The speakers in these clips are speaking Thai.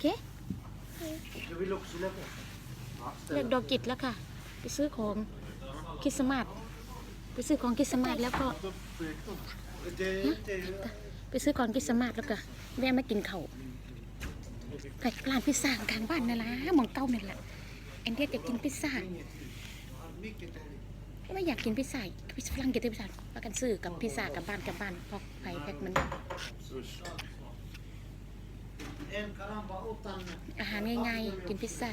เค Du vill också fylla på? Ja, เรียกดอกกิจแล้วค่ะ ไปซื้อของคริสต์มาสไปซื้อของคริสต์มาสแล้วก็ไปซื้อของคริสต์มาสแล้วก็แวะมากินเขาวไปร้านพิซซ่ากลางบ้านนั่นละหมองเก้านั่นแหละแอนเดียจะกินพิซซ่าไม่อยากกินพิซซ่าพิซซ่าฝรั่งกินพิซซ่าพากันซื้อกับพิซซ่ากับบ้านกับบ้านพอกไผ่แพ็คมัน อาหารง่ายๆ กินพิซซ่า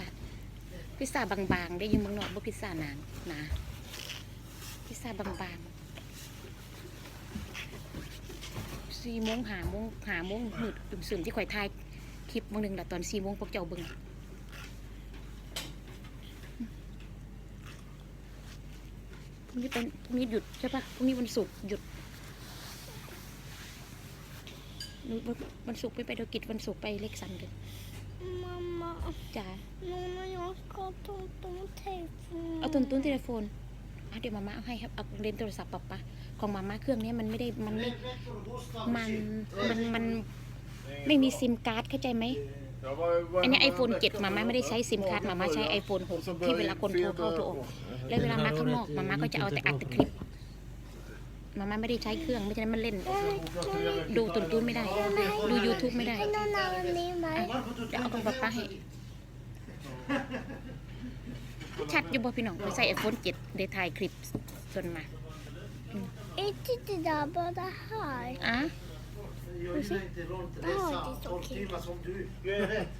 พิซซ่าบางๆ ได้ยินเมืองนอกบ่พิซซ่าหนานหนาพิซซ่าบางๆสี่โมงหาโมงหาโมงมืดอึมซึมที่ข่อยถ่ายคลิปมื้อหนึ่งแหละตอนสี่โมงพวกเจ้าเบิ่งพรุ่งนี้เป็นพรุ่งนี้หยุดใช่ปะพรุ่งนี้วันศุกร์หยุด หนูวันศุกร์ไม่ไปเดยวกิจวันศุกร์ไปเล็กซันกัน Mamma, จ้า Nonna, jag ska ta ton telefon. เอาตุนตุนเทเลโฟนอะเดี๋ยวมาม่าเอาให้ครับเอาเล่นโทรศัพท์ปะปะของมาม่าเครื่องเนี้ยมันไม่ได้มันไม่มันมันมันไม่มีซิมการ์ดเข้าใจไหม อันนี้ไอโฟน7มาม่าไม่ได้ใช้ซิมการ์ดมาม่าใช้ไอโฟน6ที่เวลาคนโทรเข้าโทรออกแล้วเวลามาข้างนอกมาม่าก็จะเอาแต่อัดแต่คลิป มาม่าไม่ได้ใช้เครื่อง ไม่ฉะนั้นมันเล่น ดูตุนตุนไม่ได้ ดู YouTube ไม่ได้ Hej Nonna, var med mig. เดี๋ยวเอาของปะปะให้ชัดอยู่บ่พี่น้องไปใส่ไอโฟน7ได้ถ่ายคลิปส่วนมาก Inte det där, bara här. อะ Jag gillar inte långt Ja, det är resa, så 12 okej. timmar som du. Du är rätt.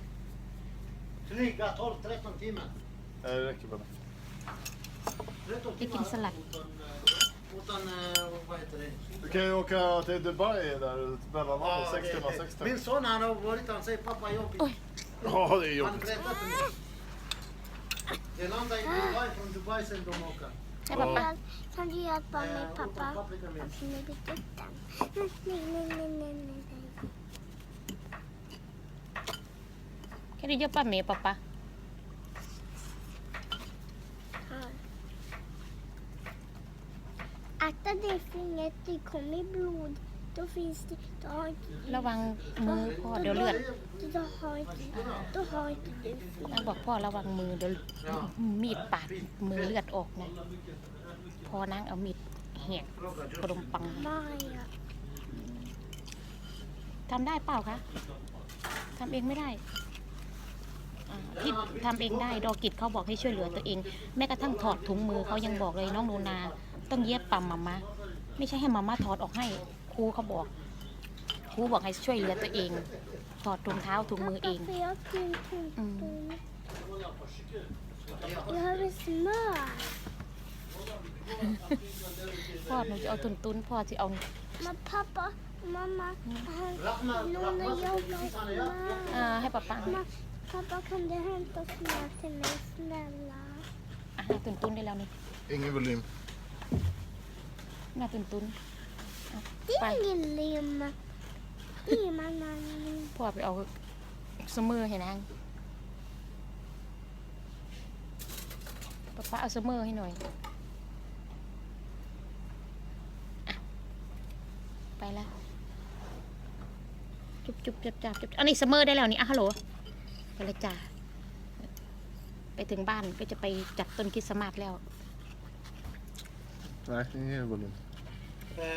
Flyga 12-13 timmar. Nej, det räcker bara. 13 Det timmar finns en lapp. utan, eh, Utan, eh, vad heter det? Du kan ju åka till Dubai där, mellan ja, sex timmar, sex timmar. Min son han har varit, han säger pappa jobbigt. Ja, det är jobbigt. Han berättar för mig. Det landar i Dubai, från Dubai sen de åker. Ja, pappa, kan du hjälpa mig eh, pappa? Pappa med bikutten. Nej, nej. Kan du hjälpa mig pappa? Akta det fingret, det kommer blod. Då finns det, då har inte ระวังมือพ่อเดี๋ยวเลือด då har inte, då har inte du ต้อง fingret. บอกพ่อระวังมือเดี๋ยวมีดปาดมือเลือดออกนะพอนั่งเอามีดแหก Fråga ขนมปัง Maja. ทำได้เปล่าคะทำเองไม่ได้อ่าที่ทำเองได้ดอกิจเขาบอกให้ช่วยเหลือตัวเอง แม้กระทั่งถอดถุงมือเขายังบอกเลยน้องนูนา ต้องเย็บปั๊มมาม่าไม่ใช่ให้มาม่าถอดออกให้ครูเขาบอกครูบอกให้ช่วยเหลือตัวเองถอดถุงเท้าถุงมือเอง Pappa, får jag din Mm. tunnton? Jag har smör. พ่อหนูจะเอาตุนตุนๆพ่อจะเอา Men pappa, mamma, han, Rahma, Nonna Rahma, jobbar precis han är jag. smör. อ่าให้ป๊าป๊า Ma, pappa, kan du hämta smör till mig, snälla? อะให้ตุนตุนๆได้แล้วนี่ Ingen volym. น่าตุนตุน Det är ingen lim. Det är mamman. ๆพ่อไปเอาสมือให้นางป๊าป๊าเอาสมือให้หน่อยอะไปแล้วจุบจุบจับจับจุบอันนี้สมือได้แล้วนี่อะฮัลโหลไปเลยจ้าไปถึงบ้านก็จะไปจัดต้นคริสต์มาสแล้ว Nej, ingen volym.